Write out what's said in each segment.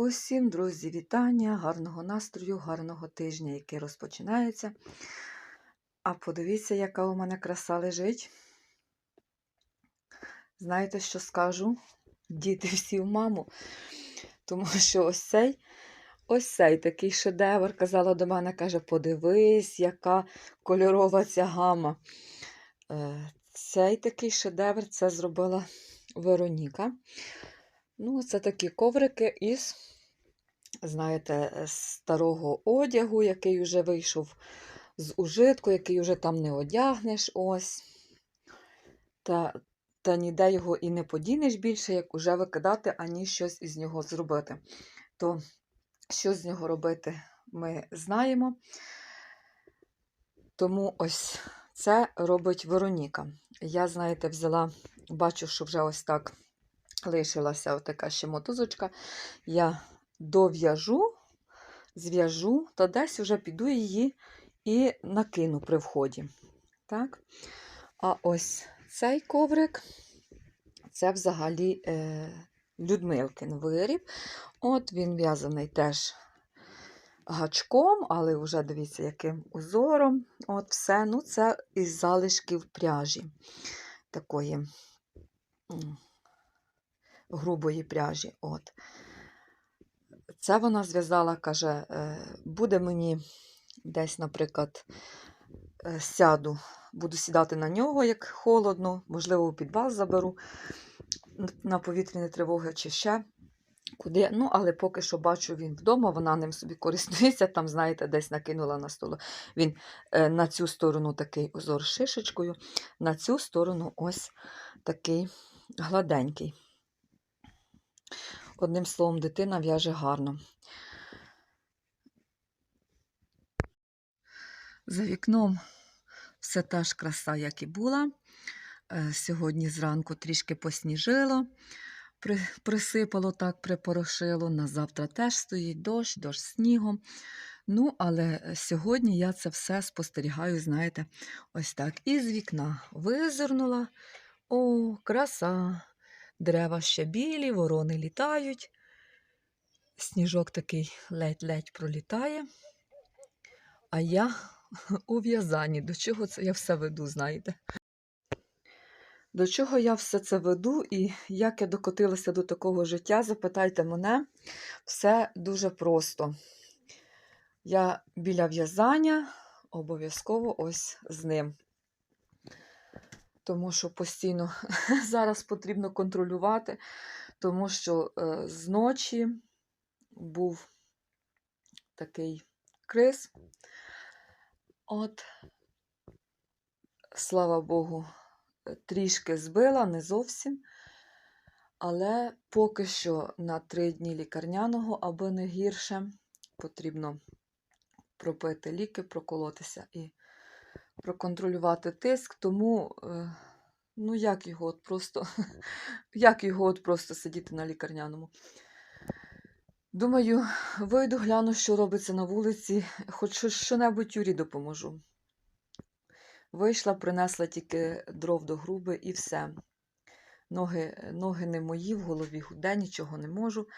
Усім, друзі, вітання, гарного настрою, гарного тижня, який розпочинається. А подивіться, яка у мене краса лежить. Знаєте, що скажу? Діти всі в маму. Тому що ось цей, ось цей такий шедевр, казала до мене, каже, подивись, яка кольорова ця гама. Е, Цей такий шедевр це зробила Вероніка. Ну, це такі коврики із, знаєте, старого одягу, який вже вийшов з ужитку, який вже там не одягнеш. ось. Та, та ніде його і не подінеш більше, як уже викидати, ані щось із нього зробити. То що з нього робити, ми знаємо. Тому ось це робить Вероніка. Я, знаєте, взяла, бачу, що вже ось так лишилася така ще мотузочка. Я дов'яжу, зв'яжу, то десь вже піду її і накину при вході. Так? А ось цей коврик це взагалі е, Людмилкин виріб. От він в'язаний теж гачком, але вже дивіться, яким узором. От все. Ну, це із залишків пряжі. Такої грубої пряжі. От. Це вона зв'язала, каже, е, буде мені десь, наприклад, е, сяду, буду сідати на нього, як холодно, можливо, у підвал заберу на повітряні тривоги чи ще куди. Ну, але поки що бачу він вдома, вона ним собі користується, там, знаєте, десь накинула на столу. Він е, на цю сторону такий узор шишечкою, на цю сторону ось такий гладенький. Одним словом, дитина в'яже гарно. За вікном все та ж краса, як і була. Е, Сьогодні зранку трішки посніжило, присипало так, припорошило. На завтра теж стоїть дощ, дощ з снігом. Ну, але сьогодні я це все спостерігаю, знаєте, ось так. Із вікна визирнула. О, краса! Дерева ще білі, ворони літають. Сніжок такий ледь-ледь пролітає. А я у в'язанні. До чого це я все веду, знаєте? До чого я все це веду і як я докотилася до такого життя, запитайте мене, все дуже просто. Я біля в'язання обов'язково ось з ним. Тому що постійно зараз потрібно контролювати, тому що е, зночі був такий криз. От, слава Богу, е, трішки збила, не зовсім. Але поки що на три дні лікарняного, аби не гірше, потрібно пропити ліки, проколотися і проконтролювати тиск. Тому, е, ну як його от просто, як його от просто сидіти на лікарняному. Думаю, вийду, гляну, що робиться на вулиці, хоч що- що-небудь Юрі допоможу. Вийшла, принесла тільки дров до груби і все. Ноги, ноги не мої, в голові худе, нічого не можу.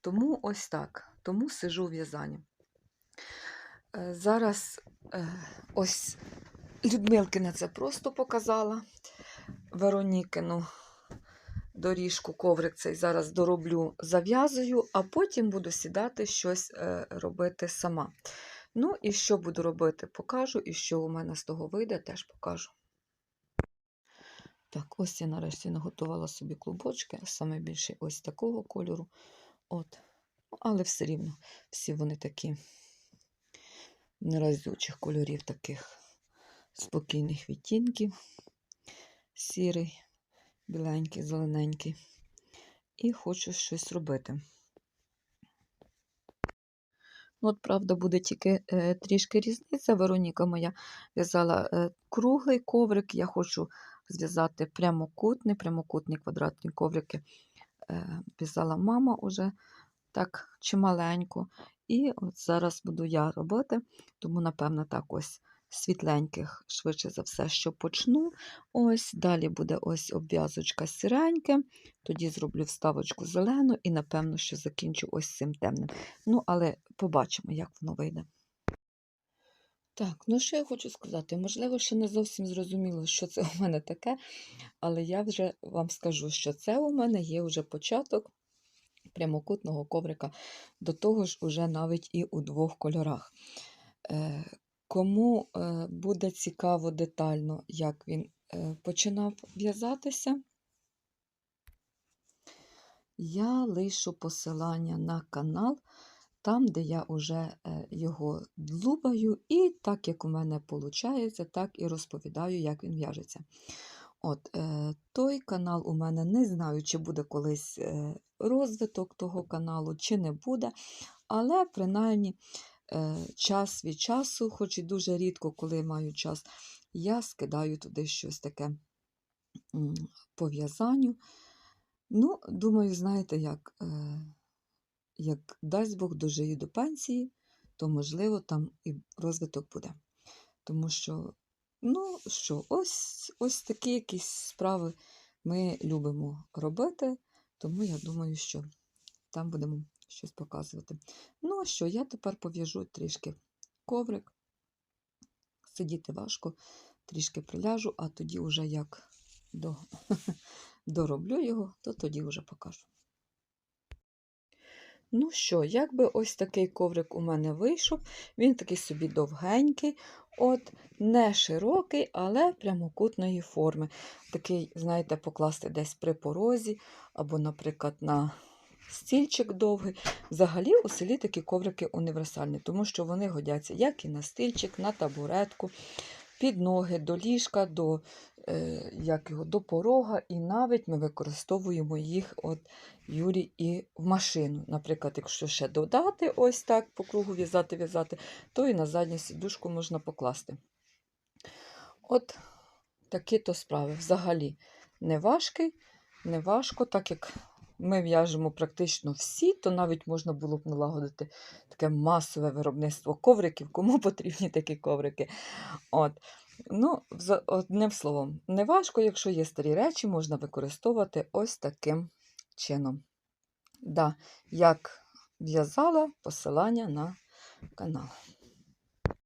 Тому ось так. Тому сижу в в'язанні. Е, Зараз е, ось Людмилкина це просто показала. Веронікину доріжку, коврик цей зараз дороблю, зав'язую, а потім буду сідати щось е, робити сама. Ну і що буду робити, покажу, і що у мене з того вийде, теж покажу. Так, ось я нарешті наготувала собі клубочки, саме більше ось такого кольору. От. Ну, Але все рівно всі вони такі неразючих кольорів, таких спокійних відтінків. Сірий, біленький, зелененький. І хочу щось робити. Ну, от, правда, буде тільки е, трішки різниця. Вероніка моя в'язала е, круглий коврик. Я хочу зв'язати прямокутний, прямокутні квадратні коврики. Е, в'язала мама уже так чималенько. І от зараз буду я робити, тому, напевно, так ось світленьких, швидше за все, що почну. Ось, далі буде ось обв'язочка сіреньке, тоді зроблю вставочку зелену і, напевно, що закінчу ось цим темним. Ну, але побачимо, як воно вийде. Так, ну що я хочу сказати? Можливо, ще не зовсім зрозуміло, що це у мене таке, але я вже вам скажу, що це у мене є вже початок прямокутного коврика, до того ж, уже навіть і у двох кольорах. Кому е, буде цікаво детально, як він е, починав в'язатися, я лишу посилання на канал, там, де я вже е, його длубаю, і так як у мене виходить, так і розповідаю, як він в'яжеться. От, Той канал у мене не знаю, чи буде колись розвиток того каналу, чи не буде, але принаймні час від часу, хоч і дуже рідко, коли маю час, я скидаю туди щось таке м, по в'язанню. Ну, думаю, знаєте, як, е, як дасть Бог дожию до пенсії, то, можливо, там і розвиток буде. Тому що, ну що, ось, ось такі якісь справи ми любимо робити, тому я думаю, що там будемо щось показувати. Ну, а що, я тепер пов'яжу трішки коврик. Сидіти важко, трішки приляжу, а тоді вже як до, дороблю його, то тоді вже покажу. Ну що, якби ось такий коврик у мене вийшов, він такий собі довгенький, от, не широкий, але прямокутної форми. Такий, знаєте, покласти десь при порозі, або, наприклад, на стільчик довгий. Взагалі у селі такі коврики універсальні, тому що вони годяться як і на стільчик, на табуретку, під ноги, до ліжка, до, е, як його, до порога, і навіть ми використовуємо їх, от, Юрій, і в машину. Наприклад, якщо ще додати ось так по кругу в'язати, в'язати, то і на задню сідушку можна покласти. От такі то справи. Взагалі не важкий, не важко, так як ми в'яжемо практично всі, то навіть можна було б налагодити таке масове виробництво ковриків, кому потрібні такі коврики. От. Ну, Одним словом, не важко, якщо є старі речі, можна використовувати ось таким чином. Да, як в'язала посилання на канал.